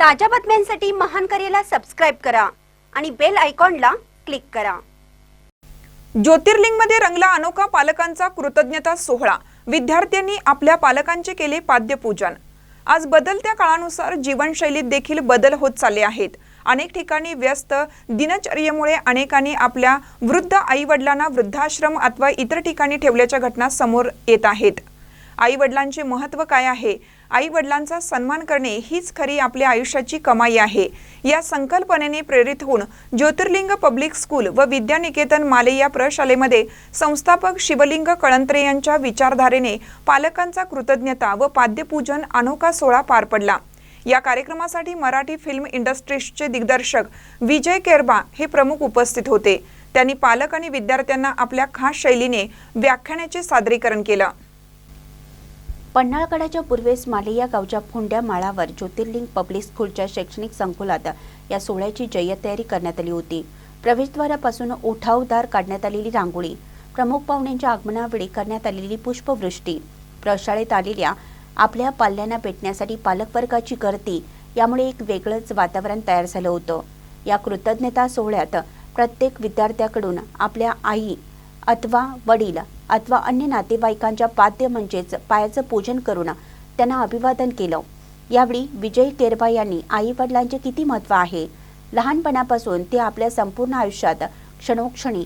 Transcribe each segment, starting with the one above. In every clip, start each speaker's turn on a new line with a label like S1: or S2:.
S1: ताज्या बातम्यांसाठी महान करेला सबस्क्राईब करा आणि बेल आयकॉनला क्लिक करा.
S2: ज्योतिर्लिंगमध्ये रंगला अनोखा पालकांचा कृतज्ञता सोहळा. विद्यार्थ्यांनी आपल्या पालकांचे केले पाद्यपूजन. आज बदलत्या काळानुसार जीवनशैलीत देखील बदल होत चालले आहेत. अनेक ठिकाणी व्यस्त दिनचर्येमुळे अनेकांनी आपल्या वृद्ध आई वडिलांना वृद्धाश्रम अथवा इतर ठिकाणी ठेवल्याच्या घटना समोर येत आहेत. आई वडिलांचे महत्त्व काय आहे? आई वडिलांचा सन्मान करणे हीच खरी आपल्या आयुष्याची कमाई आहे. या संकल्पनेने प्रेरित होऊन ज्योतिर्लिंग पब्लिक स्कूल व विद्यानिकेतन माले या प्रशालेमध्ये संस्थापक शिवलिंग कळंत्रे यांच्या विचारधारेने पालकांचा कृतज्ञता व पाद्यपूजन अनोखा सोहळा पार पडला. या कार्यक्रमासाठी मराठी फिल्म इंडस्ट्रीजचे दिग्दर्शक विजय केरबा हे प्रमुख उपस्थित होते. त्यांनी पालक आणि विद्यार्थ्यांना आपल्या खास शैलीने व्याख्यानाचे सादरीकरण केलं.
S3: पन्हाळगडाच्या पूर्वेस माले या गावच्या फोंड्या माळावर ज्योतिर्लिंग पब्लिक स्कूलच्या शैक्षणिक संकुलात या सोहळ्याची जय्यत तयारी करण्यात आली होती. प्रवेशद्वारापासून उठावदार काढण्यात आलेली रांगोळी प्रमुख पाहुण्यांच्या आगमनावेळी करण्यात आलेली पुष्पवृष्टी प्रशाळेत आलेल्या आपल्या पाल्यांना भेटण्यासाठी पालकवर्गाची गर्दी यामुळे एक वेगळंच वातावरण तयार झालं होतं. या कृतज्ञता सोहळ्यात प्रत्येक विद्यार्थ्याकडून आपल्या आई अथवा वडील अथवा अन्य नातेवाईकांच्या पाद्य म्हणजेच पायाचं पूजन करून त्यांना अभिवादन केलं. यावेळी विजय केरबा यांनी आई वडिलांचे किती महत्त्व आहे? लहानपणापासून ते आपल्या संपूर्ण आयुष्यात क्षणोक्षणी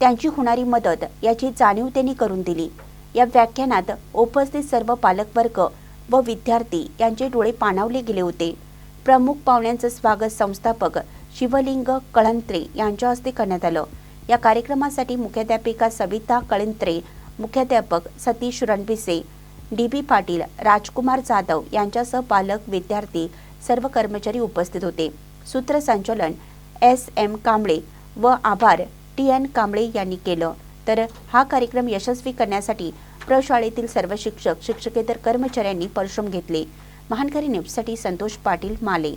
S3: त्यांची होणारी मदत याची जाणीव त्यांनी करून दिली. या व्याख्यानात उपस्थित सर्व पालकवर्ग व विद्यार्थी यांचे डोळे पाणावले गेले होते. प्रमुख पाहुण्यांचं स्वागत संस्थापक शिवलिंग कळंत्रे यांच्या हस्ते करण्यात आलं. या कार्यक्रमासाठी मुख्याध्यापिका सविता कळिंत्रे मुख्याध्यापक सतीश रणपिसे डी बी पाटील राजकुमार जाधव यांच्यासह पालक विद्यार्थी सर्व कर्मचारी उपस्थित होते. सूत्रसंचालन एस एम कांबळे व आभार टी एन कांबळे यांनी केलं. तर हा कार्यक्रम यशस्वी करण्यासाठी प्रशाळेतील सर्व शिक्षक शिक्षकेतर कर्मचाऱ्यांनी परिश्रम घेतले. महानकरी न्यूजसाठी संतोष पाटील माले.